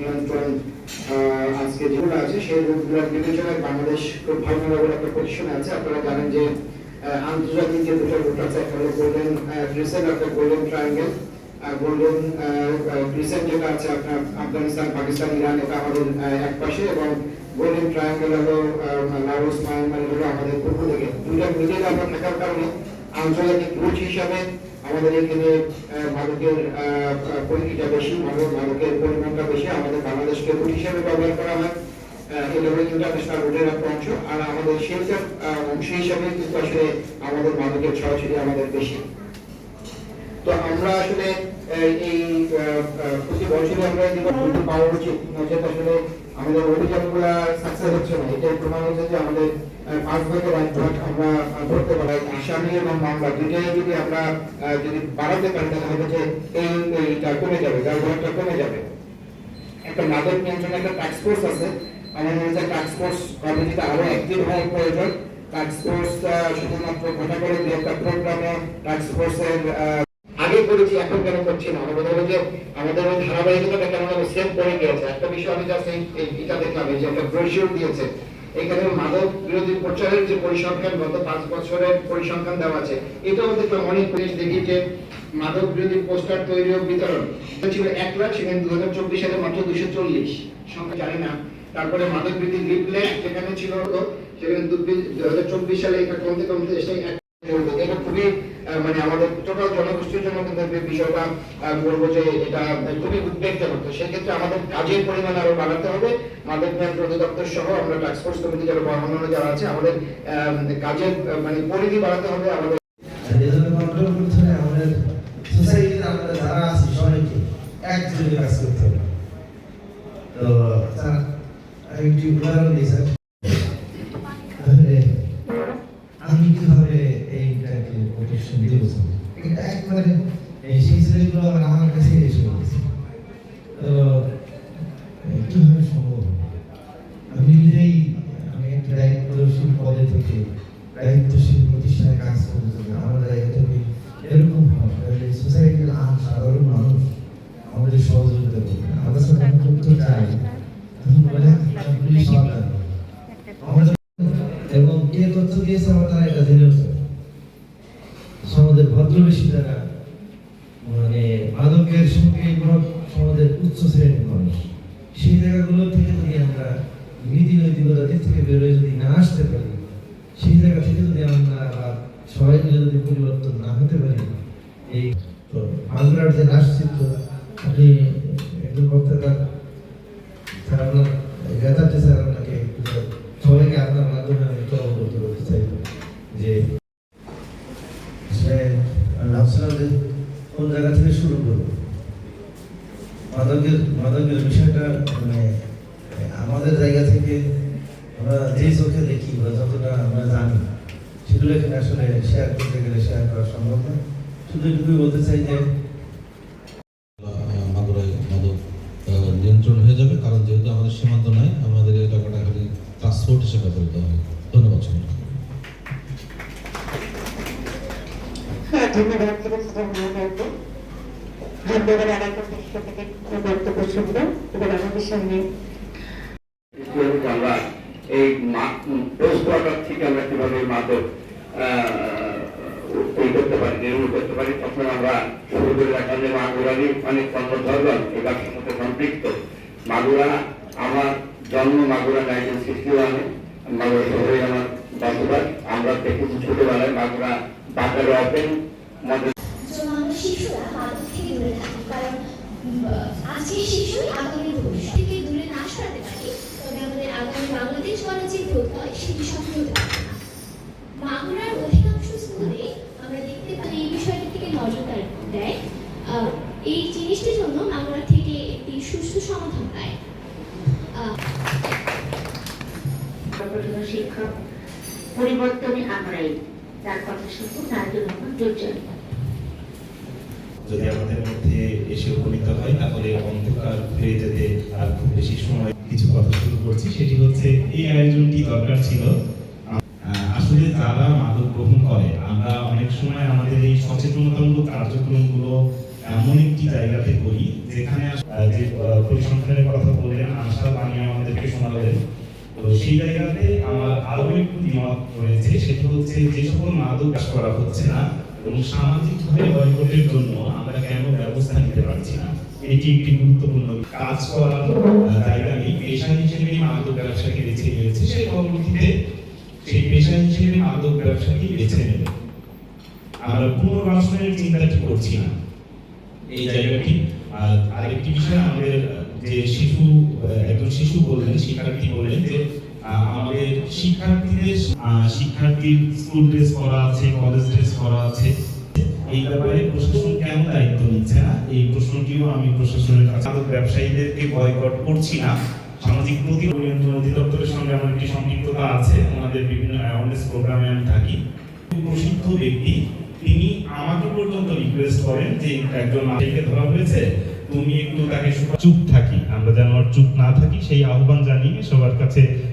নিয়ন্ত্রণ আজকে যেগুলো আছে, সেই রুটগুলোর বিবেচনায় বাংলাদেশ খুব ভালো একটা পজিশনে আছে। আপনারা জানেন যে আন্তর্জাতিক যে দুটো রুট আছে, একটা হলো গোল্ডেন ক্রিসেন্ট একটা গোল্ডেন ট্রায়াঙ্গেল গোল্ডেন ক্রিসেন্ট যেটা আছে, আপনার আফগানিস্তান, পাকিস্তান, ইরান, এটা আমাদের এক পাশে এবং গোল্ডেন ট্রায়াঙ্গেল হলো লাওস মায়ানমার হলো আমাদের পূর্ব দিকে। দুইটা মিডিল আমরা থাকার কারণে আন্তর্জাতিক রুট হিসাবে আমাদের এখানে আহ, পরিধিটা বেশি মাদকের পরিমাণটা বেশি আমাদের বাংলাদেশকে রুট হিসাবে ব্যবহার করা হয় আমাদের তো আমরা আসলে এই প্রতি আমরা আসলে আমাদের অভিযানগুলো সাকসেস হচ্ছে না। এটাই প্রমাণ হচ্ছে যে আমাদের শুধুমাত্র আগে করেছি, এখন কেন করছি না? যে, আমাদের ওই কেমন সেম করে গিয়েছে। একটা বিষয় আমি দেখলাম যে একটা দিয়েছে। এখানে মাদক বিরোধী প্রচারের যে পরিসংখ্যান, গত পাঁচ বছরের পরিসংখ্যান দেওয়া আছে, এটাও দেখলাম অনেক দেখি যে মাদক বিরোধী পোস্টার তৈরি ও বিতরণ। ছিল এক লাখ, সেখানে দু হাজার চব্বিশ সালে মাত্র দুশো চল্লিশ। সংখ্যা জানি না। তারপরে মাদক বিরোধী লিফলেট যেখানে ছিল, সেখানে দু হাজার চব্বিশ সালে এটা কমতে কমতে এসে এক এটা খুবই মানে আমাদের টোটাল জনগোষ্ঠীর জন্য কিন্তু বিষয়টা বলব যে এটা খুবই উদ্বেগজনক। তো সেক্ষেত্রে আমাদের কাজের পরিমাণ আরও বাড়াতে হবে। মাদক নিয়ন্ত্রণ অধিদপ্তর সহ আমরা টাস্ক কমিটি যারা অন্যান্য যারা আছে, আমাদের কাজের মানে পরিধি বাড়াতে হবে আমাদের। তো একটি উদাহরণ দিই এইটাকে প্রোটেকশন দেবো স্যার এটা একবারে সেই ছেলেগুলো আবার আমার কাছে এসে বলেছে তো কীভাবে সম্ভব। আমি নিজেই আমি একটা দায়িত্বশীল পদে থেকে দায়িত্বশীল প্রতিষ্ঠানে কাজ করতে আমার জায়গা থেকে এরকম হয়। সোসাইটির আম সাধারণ মানুষ আমাদের সহযোগিতা করবে। আমাদের সাথে করতে চাই বলে "আপনার পুলিশ সরকার। আমাদের এবং কে তথ্য দিয়েছে আমরা তারা এটা যাবে সমাজের ভদ্রবেশী যারা মানে মাদকের সঙ্গে সমাজের উচ্চ শ্রেণির মানুষ, সেই জায়গাগুলো থেকে যদি আমরা নীতি নৈতিকতা দিক থেকে বেরোয়, যদি না আসতে পারি, সেই জায়গা থেকে যদি আমরা সবাই যদি পরিবর্তন না হতে পারি, এই বাংলার যে রাষ্ট্রচিত্র আপনি একজন বক্তা স্যার আপনার জ্ঞাতার্থে স্যার আপনাকে সবাইকে আপনার মাধ্যমে আমি একটু অবগত করতে চাই যে সে ভাবছিলাম যে কোন জায়গা থেকে শুরু করব মাদকের মাদকের বিষয়টা মানে আমাদের জায়গা থেকে আমরা যে চোখে দেখি বা যতটা আমরা জানি সেগুলো এখানে আসলে শেয়ার করতে গেলে শেয়ার করা সম্ভব না শুধু এটুকুই বলতে চাই যে নিয়ন্ত্রণ হয়ে যাবে কারণ যেহেতু আমাদের সীমান্ত নাই আমাদের এই টাকাটা খালি ট্রান্সপোর্ট হিসেবে করতে হবে। ধন্যবাদ। হ্যাঁ ধন্যবাদ আমাদের সামনে এই পোস্ট কোয়ার্টার থেকে আমরা কীভাবে মাদক ই করতে পারি, নির্মূল করতে পারি, তখন আমরা মাগুরারই অনেক ব্যবসার সাথে সম্পৃক্ত। মাগুরা, আমার জন্ম মাগুরা নাইনটিন সিক্সটি ওয়ানে আমার বসবাস। আমরা দেখেছি ছোটবেলায় মাগুরা বাজারে মধ্যে শিশুরা থেকে দূরে না সরাতে পারি তবে আমাদের আগামী বাংলাদেশ গড়ার যে প্রত্যয় সেটি সফল হতে পারে না মাগুরার অধিকাংশ স্কুলে আমরা দেখতে পাই এই বিষয়টি থেকে নজরদারি দেয় আহ, এই জিনিসটির জন্য মাগুরা থেকে একটি সুস্থ সমাধান আহ, শিক্ষক পরিবর্তনে আমরাই তার কথা শুনব নাজুল রহমান দুর্জয় যদি আমাদের মধ্যে এসে উপনীত হয় তাহলে অন্ধকার ফিরে যেতে আর খুব বেশি সময় কিছু কথা শুরু করছি। সেটি হচ্ছে এই আয়োজনটি দরকার ছিল। আসলে যারা মাদক গ্রহণ করে আমরা অনেক সময় আমাদের এই সচেতনতামূলক কার্যক্রমগুলো এমন একটি জায়গাতে করি যেখানে যে সেই জায়গাতে আমার আরও একটু দ্বিমত রয়েছে, সেটা হচ্ছে যে সকল মাদক চাষ করা হচ্ছে না এবং সামাজিকভাবে বয়কটের জন্য আমরা কেন ব্যবস্থা নিতে পারছি না? এটি একটি গুরুত্বপূর্ণ কাজ করার জায়গা নেই। পেশা হিসেবে মাদক ব্যবসাকে বেছে নিয়েছে পরবর্তীতে সেই পেশা হিসেবে মাদক ব্যবসাকে বেছে নেবে। আমরা পুনর্বাসনের চিন্তাটি করছি না। এই জায়গাটি, আর আরেকটি বিষয় আমাদের যে শিশু একজন শিশু বললেন, শিক্ষার্থী বললেন যে আমাদের শিক্ষার্থীদের শিক্ষার্থীর স্কুল ড্রেস করা আছে কলেজ ড্রেস করা আছে। এই ব্যাপারে প্রশাসন কেন দায়িত্ব নিচ্ছে না? এই প্রশ্নটিও আমি প্রশাসনের কাছে ব্যবসায়ীদেরকে বয়কট করছি না। সামাজিক অধিদপ্তরের সঙ্গে আমার একটি সম্পৃক্ততা আছে। ওনাদের বিভিন্ন অ্যাওয়ারনেস প্রোগ্রামে আমি থাকি। প্রসিদ্ধ ব্যক্তি, তিনি আমাকে পর্যন্ত রিকোয়েস্ট করেন যে একজন মালিককে ধরা হয়েছে, তুমি একটু তাকে চুপ থাকি। আমরা যেন চুপ না থাকি, সেই আহ্বান জানিয়ে সবার কাছে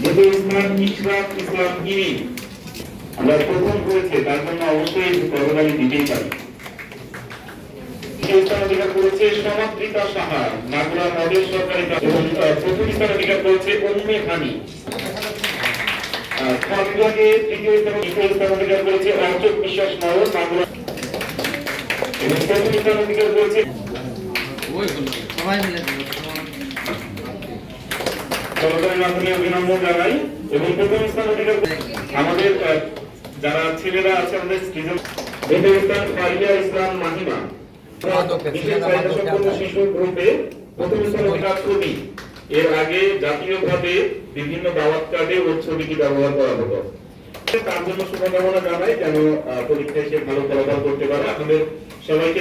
চতুর্থ দ্বিতীয় ইশরাক ইসলাম ইনি আমরা প্রথম করেছে তার জন্য অবশ্যই পদকালী দিতেই পারি। অধিকার করেছে সমাদৃতা সাহা মাগুরা মডেল সরকারি প্রথম স্থান অধিকার করেছে উম্মে হানি। আহ, বিভাগে তৃতীয় স্থান স্থান অধিকার করেছে অর্চক বিশ্বাস নগর মাগুরা এবং প্রথম স্থান অধিকার করেছে সরকারি মাধ্যমে অভিনন্দন জানাই এবং প্রথম স্থান আমাদের যারা ছেলেরা আছে আমাদের সৃজন স্থান ফারিয়া ইসলাম মাহিমা। শিশু গ্রুপে প্রথম স্থান অধিকার ছবি এর আগে জাতীয়ভাবে বিভিন্ন দাওয়াত কার্ডে ওর ছবিটি ব্যবহার করা হতো তার জন্য শুভকামনা জানাই যেন পরীক্ষায় সে ভালো ফলাফল করতে পারে। আমাদের সবাইকে